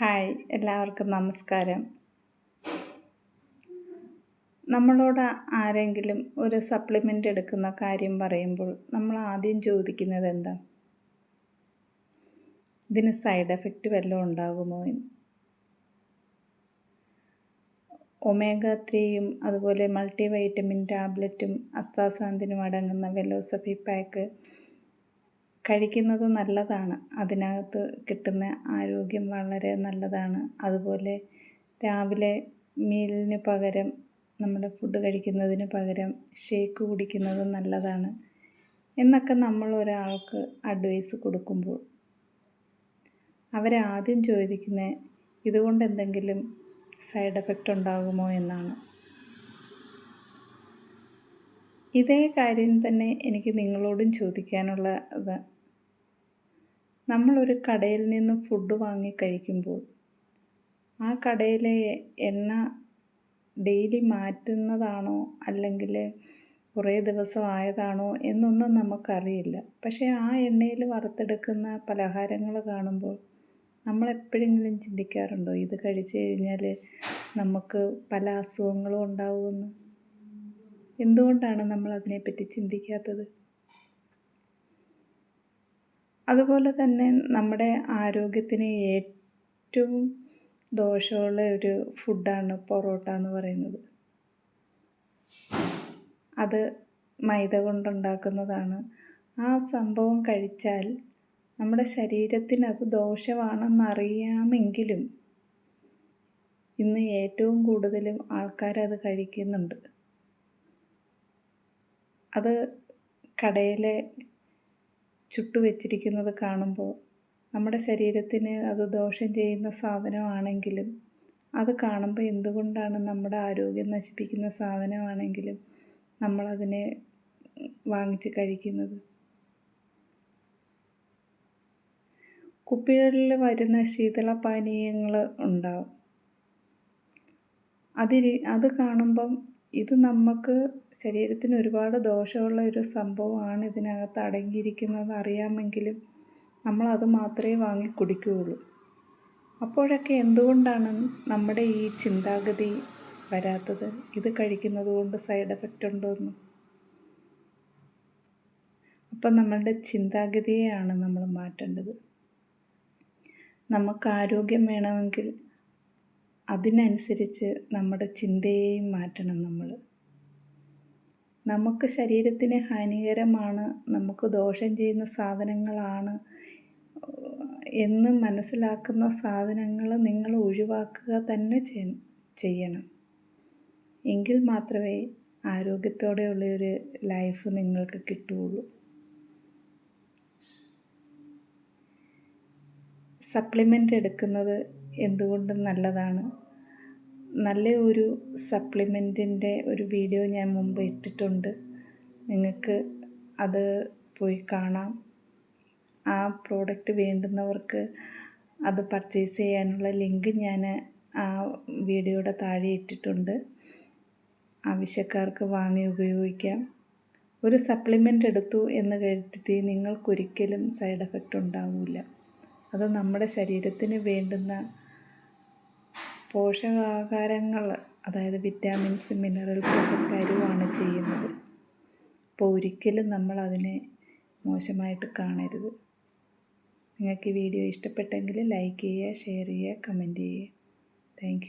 Hi എല്ലാവർക്കും നമസ്കാരം. നമ്മളോട് ആരെങ്കിലും ഒരു സപ്ലിമെന്റ് എടുക്കുന്ന കാര്യം പറയുമ്പോൾ നമ്മൾ ആദ്യം ചോദിക്കുന്നത് എന്താ? ഇതിന് സൈഡ് എഫക്റ്റ് വല്ലതും ഉണ്ടാകുമോ എന്ന്. ഒമേഗ ത്രീയും അതുപോലെ മൾട്ടി വൈറ്റമിൻ ടാബ്ലറ്റും അസ്താസാന്തിനും അടങ്ങുന്ന വെലോസഫി പാക്ക് കഴിക്കുന്നത് നല്ലതാണ്. അതിനകത്ത് കിട്ടുന്ന ആരോഗ്യം വളരെ നല്ലതാണ്. അതുപോലെ രാവിലെ മീലിന് പകരം നമ്മുടെ ഫുഡ് കഴിക്കുന്നതിന് പകരം ഷേക്ക് കുടിക്കുന്നത് നല്ലതാണ്. എന്നൊക്കെ നമ്മൾ ഒരാൾക്ക് അഡ്വൈസ് കൊടുക്കുമ്പോൾ അവരാദ്യം ചോദിക്കുന്നത് ഇതുകൊണ്ട് എന്തെങ്കിലും സൈഡ് എഫക്റ്റ് ഉണ്ടാകുമോ എന്നാണ്. ഇതേ കാര്യം തന്നെ എനിക്ക് നിങ്ങളോടും ചോദിക്കാനുള്ള നമ്മളൊരു കടയിൽ നിന്ന് ഫുഡ് വാങ്ങി കഴിക്കുമ്പോൾ ആ കടയിലെ എണ്ണ ഡെയിലി മാറ്റുന്നതാണോ അല്ലെങ്കിൽ കുറേ ദിവസമായതാണോ എന്നൊന്നും നമുക്കറിയില്ല. പക്ഷേ ആ എണ്ണയിൽ വറുത്തെടുക്കുന്ന പലഹാരങ്ങൾ കാണുമ്പോൾ നമ്മളെപ്പോഴെങ്കിലും ചിന്തിക്കാറുണ്ടോ? ഇത് കഴിച്ചു കഴിഞ്ഞാൽ നമുക്ക് പല അസുഖങ്ങളും ഉണ്ടാവുമെന്ന്? എന്തുകൊണ്ടാണ് നമ്മൾ അതിനെപ്പറ്റി ചിന്തിക്കാത്തത്? അതുപോലെ തന്നെ നമ്മുടെ ആരോഗ്യത്തിന് ഏറ്റവും ദോഷമുള്ള ഒരു ഫുഡാണ് പൊറോട്ട എന്ന് പറയുന്നത്. അത് മൈദ കൊണ്ടുണ്ടാക്കുന്നതാണ്. ആ സംഭവം കഴിച്ചാൽ നമ്മുടെ ശരീരത്തിന് അത് ദോഷമാണെന്നറിയാമെങ്കിലും ഇന്ന് ഏറ്റവും കൂടുതലും ആൾക്കാരത് കഴിക്കുന്നുണ്ട്. അത് കടയിൽ ചുട്ടു വെച്ചിരിക്കുന്നത് കാണുമ്പോൾ നമ്മുടെ ശരീരത്തിന് അത് ദോഷം ചെയ്യുന്ന സാധനമാണെങ്കിലും അത് കാണുമ്പോൾ എന്തുകൊണ്ടാണ് നമ്മുടെ ആരോഗ്യം നശിപ്പിക്കുന്ന സാധനമാണെങ്കിലും നമ്മളതിനെ വാങ്ങിച്ച് കഴിക്കുന്നത്? കുപ്പികളിൽ വരുന്ന ശീതളപാനീയങ്ങൾ ഉണ്ടാവും. അതിരി അത് കാണുമ്പം ഇത് നമുക്ക് ശരീരത്തിന് ഒരുപാട് ദോഷമുള്ള ഒരു സംഭവമാണ് ഇതിനകത്ത് അടങ്ങിയിരിക്കുന്നത്. അറിയാമെങ്കിലും നമ്മളത് മാത്രമേ വാങ്ങി കുടിക്കുകയുള്ളൂ. അപ്പോഴൊക്കെ എന്തുകൊണ്ടാണ് നമ്മുടെ ഈ ചിന്താഗതി വരാത്തത്? ഇത് കഴിക്കുന്നത് കൊണ്ട് സൈഡ് എഫക്റ്റ് ഉണ്ടോയെന്ന് അപ്പം നമ്മളുടെ ചിന്താഗതിയെയാണ് നമ്മൾ മാറ്റേണ്ടത്. നമുക്ക് ആരോഗ്യം വേണമെങ്കിൽ അതിനനുസരിച്ച് നമ്മുടെ ചിന്തയെയും മാറ്റണം നമ്മൾ നമുക്ക് ശരീരത്തിന് ഹാനികരമാണ് നമുക്ക് ദോഷം ചെയ്യുന്ന സാധനങ്ങളാണ് എന്ന് മനസ്സിലാക്കുന്ന സാധനങ്ങൾ നിങ്ങൾ ഒഴിവാക്കുക തന്നെ ചെയ്യണം. എങ്കിൽ മാത്രമേ ആരോഗ്യത്തോടെയുള്ളൊരു ലൈഫ് നിങ്ങൾക്ക് കിട്ടുകയുള്ളൂ. സപ്ലിമെന്റ് എടുക്കുന്നത് എന്തുകൊണ്ടും നല്ലതാണ്. നല്ല ഒരു സപ്ലിമെന്റിന്റെ ഒരു വീഡിയോ ഞാൻ മുമ്പ് ഇട്ടിട്ടുണ്ട്. നിങ്ങൾക്ക് അത് പോയി കാണാം. ആ പ്രോഡക്റ്റ് വേണ്ടുന്നവർക്ക് അത് പർച്ചേസ് ചെയ്യാനുള്ള ലിങ്ക് ഞാൻ ആ വീഡിയോയുടെ താഴെ ഇട്ടിട്ടുണ്ട്. ആവശ്യക്കാർക്ക് വാങ്ങി ഉപയോഗിക്കാം. ഒരു സപ്ലിമെന്റ് എടുത്തു എന്ന് കരുതി നിങ്ങൾക്കൊരിക്കലും സൈഡ് എഫക്റ്റ് ഉണ്ടാവില്ല അത് നമ്മുടെ ശരീരത്തിന് വേണ്ടുന്ന പോഷകാഹാരങ്ങൾ അതായത് വിറ്റാമിൻസ് മിനറൽസ് ഒക്കെ തരുവാണ് ചെയ്യുന്നത്. അപ്പോൾ ഒരിക്കലും നമ്മൾ അതിനെ മോശമായിട്ട് കാണരുത്. നിങ്ങൾക്ക് ഈ വീഡിയോ ഇഷ്ടപ്പെട്ടെങ്കിൽ ലൈക്ക് ചെയ്യുക ഷെയർ ചെയ്യുക കമന്റ് ചെയ്യുക. താങ്ക്